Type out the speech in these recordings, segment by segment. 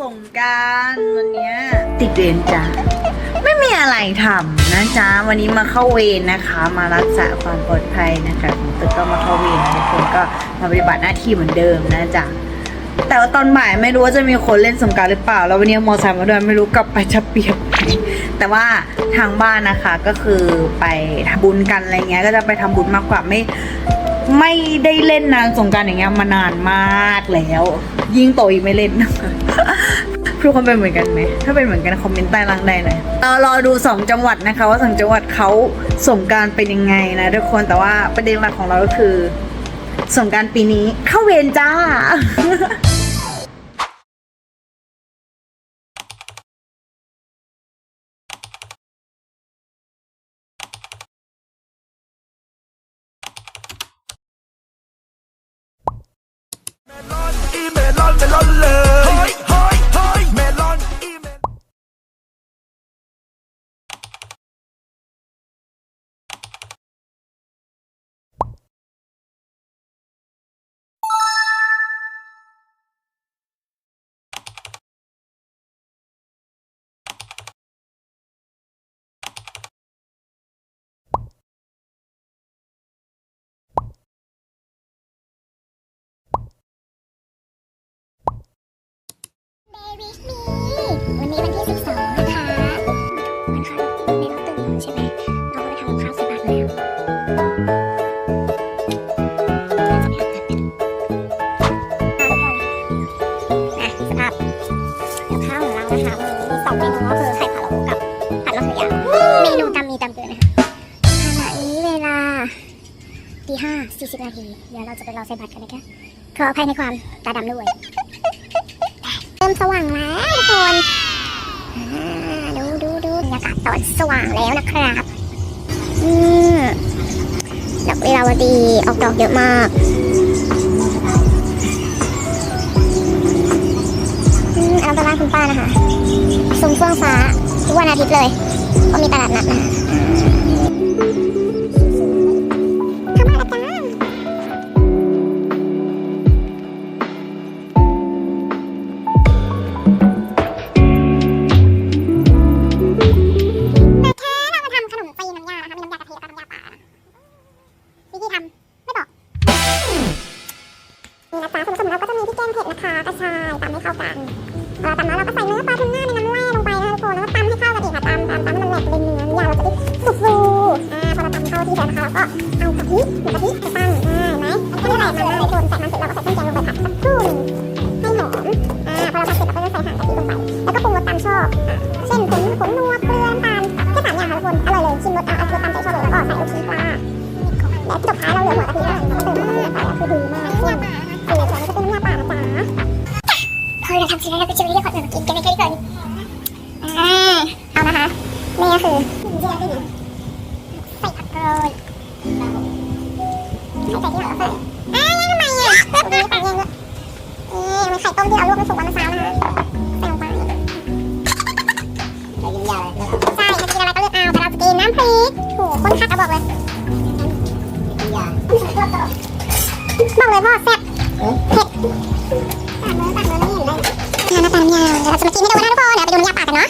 จ้าทุกคนสงกรารวันเนี้ยติดเรียนจ้าไม่มีอะไรทำนะจ๊ะวันนี้มาเข้าเวรนะคะ มารักษาความปลอดภัยนะคะของตึกก็มาเข้าเวรนะทุกคนก็มาปฏิบัติหน้าที่เหมือนเดิมนะจ๊ะแต่ว่าตอนบ่ายไม่รู้ว่าจะมีคนเล่นสงกรารหรือเปล่า แล้ววันนี้มอไซค์มาด้วยไม่รู้กลับไปจะเปียกไหมแต่ว่าทางบ้านนะคะก็คือไปทำบุญกันอะไรเงี้ย ก็จะไปทำบุญมากกว่าไม่ไม่ได้เล่นนานสงกรารอย่างเงี้ยมานานมากแล้ว ยิ่งโตอีกไม่เล่น ทุกคนเป็นเหมือนกันไหม ถ้าเป็นเหมือนกันคอมเมนต์ใต้ล่างได้เลยเรารอดูสองจังหวัดนะคะ ว่าสองจังหวัดเขาสงการเป็นยังไงนะทุกคนแต่ว่าประเด็นหลักของเราก็คือสงการปีนี้เข้าเวรจ้า ห้าสี่สิบนเดี๋ยวเราจะไปรอใส่บาตรกันนะคะขออภัยในความตาดำด้วยเริ่มสว่างแล้วทุกคนดูดูดูบรรยากาศตอนสว่างแล้วนะครับอืมดอกวิลาวดีออกดอกเยอะมากอันนั้นเป็นบ้านคุณป้านะคะซุ้มเฟื่องฟ้าทุกวันอาทิตย์เลย ก็มีตลาดนัดนะคะ นะคะเราก็เอากะทิหรือกะทิไปตั้งอ่าเห็นไหมแล้วก็ใส่มันเลยคนใส่มันเสร็จเราก็ใส่เครื่องแกงลงไปผัดสักครู่หนึงให้หอมอ่าพอเราผัดเสร็จเราก็จะใส่หางกะทิลงไป แล้วก็ปรุงรสตามชอบเช่นผงผงนัวเกลือน้ำตาลแค่สามอย่างค่ะทุกคนอร่อยเลยชิมรสอะเอารสตามใจชอบเลยแล้วก็ใส่ลูกชิ้นปลาและจบท้ายเราเหลือหัวกะทิแล้วเราก็เติมน้ำตาลไปคือดีมากซึ่งคือส่วนนี้ก็เป็นน้ำปลานะจ๊ะพอเราทำเสร็จแล้วเราก็จะไปเรียกคนอื่นมากินกันในแค่นี้ก่อนอ่าเอานะคะนี่ก็คือ บอกเลยพ่อแซ่บเผ็ดตัดมือตัดมือไม่เห็นเลยงานน้ำตาลน้ำยาเดี๋ยวเราจะมากินให้ดูนะทุกคนเดี๋ยวไปดูน้ำยาปากกันเนาะ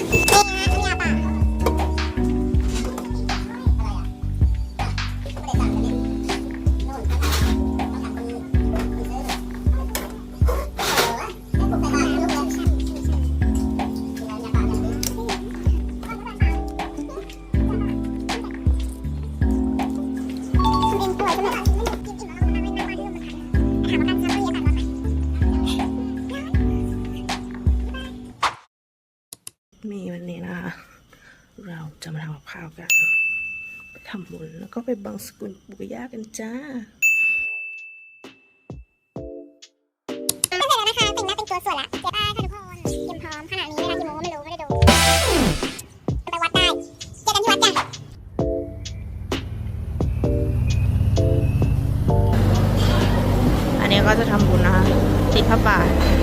ไปบังสกุลปู่ย่ากันจ้าเสร็จแล้วนะคะแต่งหน้าเป็นตัวสวยละเจ๊บ้ายค่ะทุกคนเตรียมพร้อมขนาดนี้เวลากี่โมงก็ไม่รู้ไม่ได้ดูไปวัดได้เจอกันที่วัดจ้ะอันนี้ก็จะทำบุญนะคะติดผ้าป่าเรา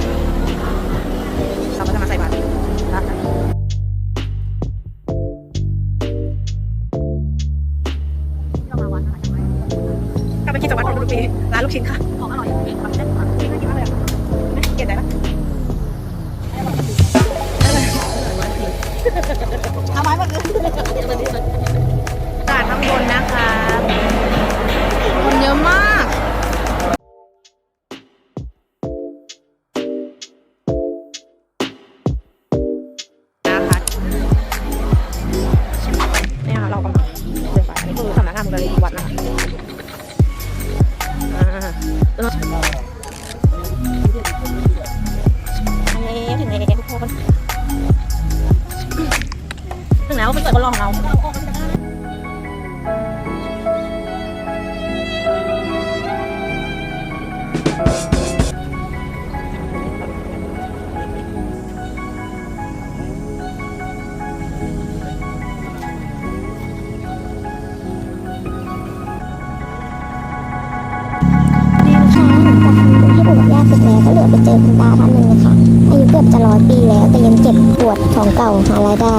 เก่าหารายได้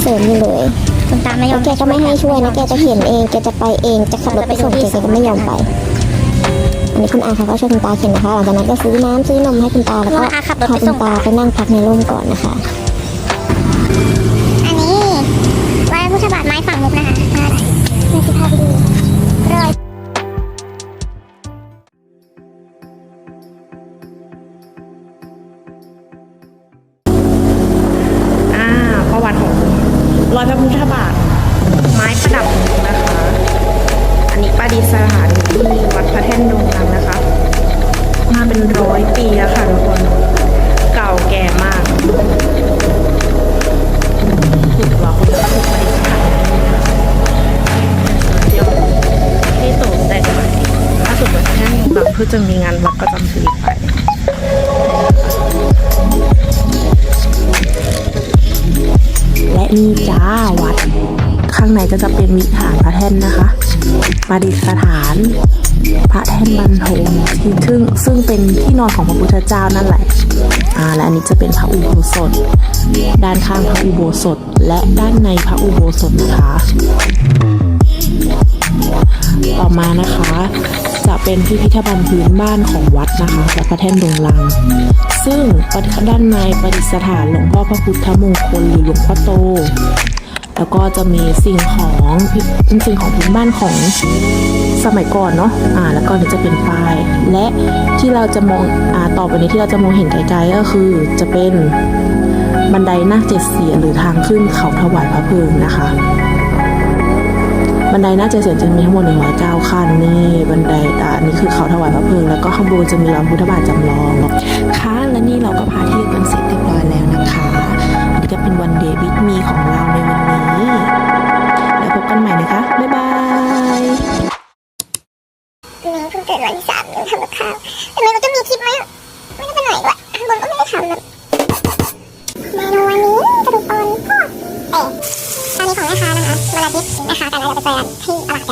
เสริมอยู่เลยคุณตาไม่ยอมแกก็ไม่ให้ช่วยนะแกจะเขียนเองแกจะไปเองจะขับรถไปส่งแกแกก็ไม่ยอมไปอันนี้คุณอาเขาก็ช่วยคุณตาเขียนนะคะหลังจากนั้นก็ซื้อน้ำซื้อนมให้คุณตาแล้วก็พาคุณตาไปนั่งพักในร่มก่อนนะคะ เพื่อจะมีงานวัดประจำปีไปและนี่จ้าวัด ข้างในก็จะเป็นวิหารพระแท่นนะคะประดิษฐาน พระแท่นบรรทมที่ซึ่งซึ่งเป็นที่นอนของพระพุทธเจ้านั่นแหละอ่าและอันนี้จะเป็นพระอุโบสถ ด้านข้างพระอุโบสถ และด้านในพระอุโบสถนะคะ ต่อมานะคะ จะเป็นพิพิธภัณฑ์พื้นบ้านของวัดนะคะและพระแท่นดงลัง ซึ่งด้านในประดิษฐานหลวงพ่อพระพุทธมงคลหรือหลวงพ่อโต แล้วก็จะมีสิ่งของเป็นสิ่งของพื้นบ้านของสมัยก่อนเนาะอ่า แล้วก็นี่จะเป็นป้าย และที่เราจะมองอ่าต่อไปนี้ที่เราจะมองเห็นไกลๆก็คือจะเป็นบันไดนาคเจ็ดเสียนหรือทางขึ้นเขาถวายพระเพลิงนะคะ บันไดน่าจะเสียนจะมีทั้งหมด109ขั้นนี่บันไดอ่าอันนี้คือเขาถวายพระเพลิงแล้วก็ข้างบนจะมีรอยพุทธบาทจำลองค่ะและนี่เราก็พาเที่ยวกันเสร็จเรียบร้อยแล้วนะคะอันนี้ก็เป็นวันเดย์วิดมีของเราในวันนี้ แล้วพบกันใหม่นะคะ บ๊ายบายปีนี้เพิ่งเกิดวันที่สามยังทำกับข้าวแต่ไม่รู้จะมีคลิปไหมอะไม่ไ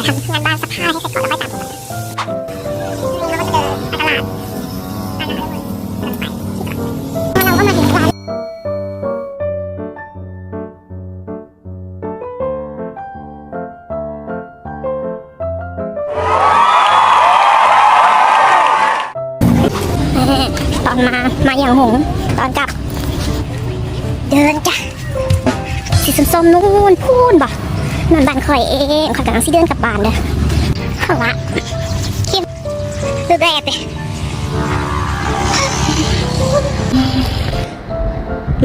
ที่ตลาดเดี๋ยวทำงานบ้านซักผ้าให้เสร็จก่อนแล้วค่อยตามกันเราก็เดินไปตลาดร้านอาหารด้วยเดินไปที่ก่อนแล้วเราก็มาถึงร้านตอนมามาอย่างหงตอนกลับ เดินจ้ะสีส้มๆนู่นพูนบ่ นั่นบ้านข่อยเองข่อยกำลังสิเดินกลับบ้านเด้อเขาละคิมดูแรกเลย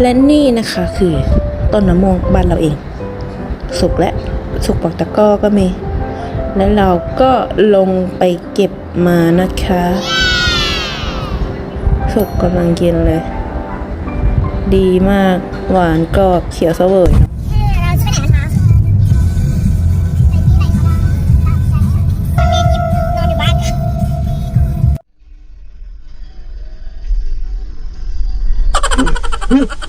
และนี่นะคะคือต้นมะม่วงบ้านเราเอง สุกและสุกปอกตะก้อก็มี แล้วเราก็ลงไปเก็บมานะคะ สุกกำลังกินเลย ดีมากหวานกรอบเขียวเสวย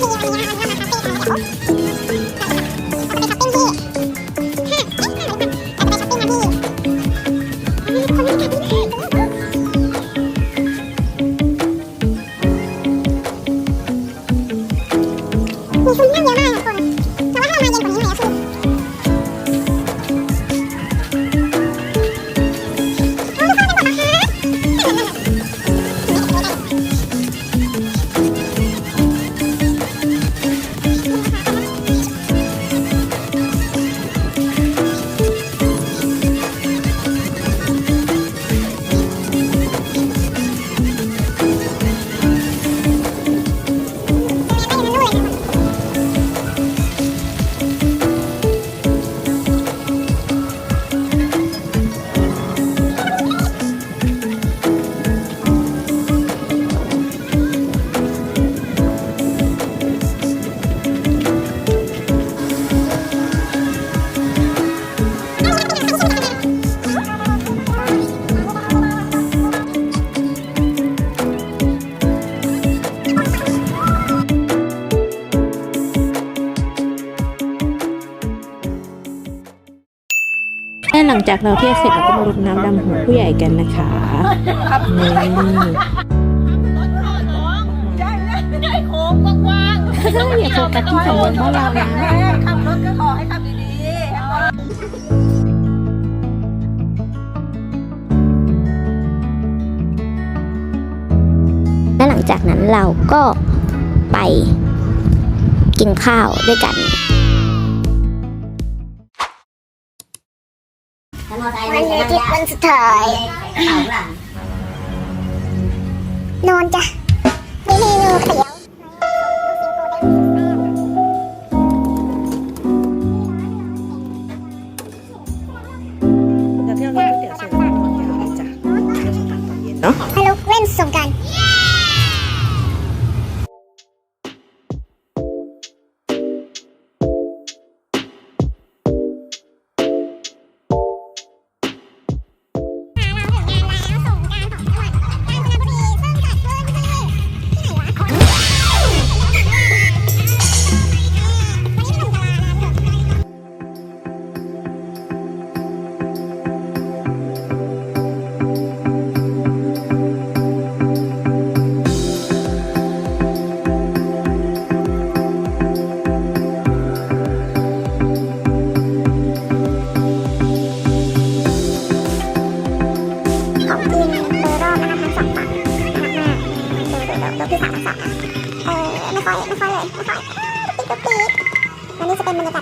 ごめんなさい。 จากเราเที่เสร็จเราก็มารดน้ำดำหัวผู้ใหญ่กันนะคะนี่ใช่อย่โค้งกัสที่สำนวนบ้านเรานะขับรถก็ขอให้ขับดีๆและหลังจากนั้นเราก็ไปกินข้าวด้วยกัน ในคลิปวันสุดท้าย นอนจ้ะไมีเมนูก๋ยเตี๋ยว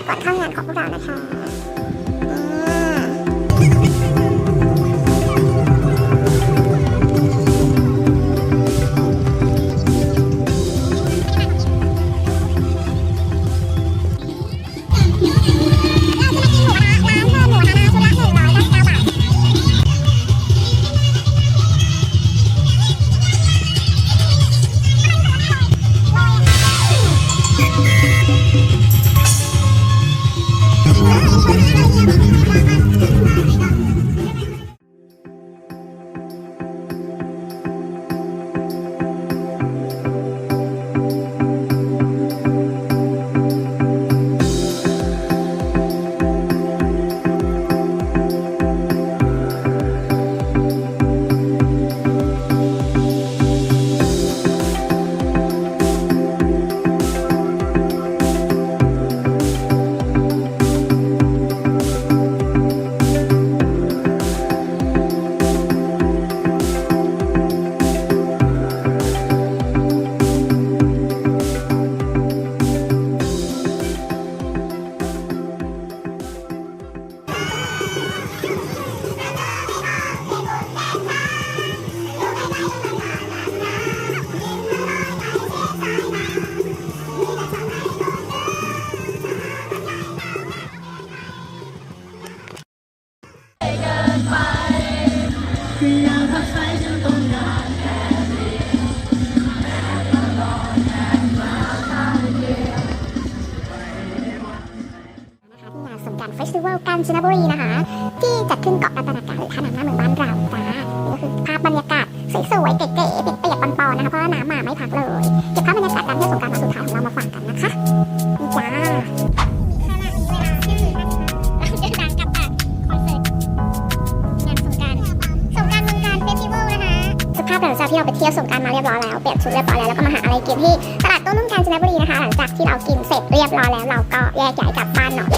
ก่อนเข้างานของพวกเรานะคะ กันที่งานสมการเฟสติวัลกาญจนบุรีนะคะ ที่จัดขึ้นเกาะรัตนากาหรือท่าน้ำหน้าเมืองบ้านเราจ้านี่ก็คือภาพบรรยากาศสวยๆเก๋ๆเปียกๆปอนๆนะคะเพราะน้ำมาไม่พักเลย จากที่เราไปเที่ยวสงการมาเรียบร้อยแล้วเปลี่ยนชุดเรียบร้อยแล้วแล้วก็มาหาอะไรกินที่ตลาดโต้นุ่งกาญจนบุรีนะคะ หลังจากที่เรากินเสร็จเรียบร้อยแล้วเราก็แยกย้ายกลับบ้านเนาะ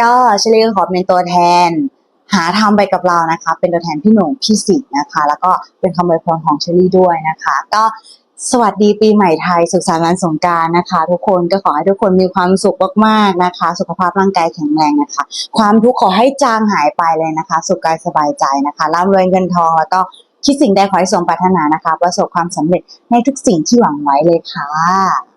ก็เชลีขอเป็นตัวแทน หาทำไปกับเรานะคะ เป็นตัวแทนพี่หนุ่มพี่สิงห์นะคะ แล้วก็เป็นคำอวยพรของเชลีด้วยนะคะ ก็สวัสดีปีใหม่ไทย สุขสันต์วันสงการนะคะ ทุกคนก็ขอให้ทุกคนมีความสุขมากๆนะคะ สุขภาพร่างกายแข็งแรงนะคะ ความทุกข์ขอให้จางหายไปเลยนะคะ สุขกายสบายใจนะคะร่ำรวยเงินทองแล้วก็คิดสิ่งใดขอให้สมปรารถนานะคะ ประสบความสำเร็จในทุกสิ่งที่หวังไว้เลยค่ะ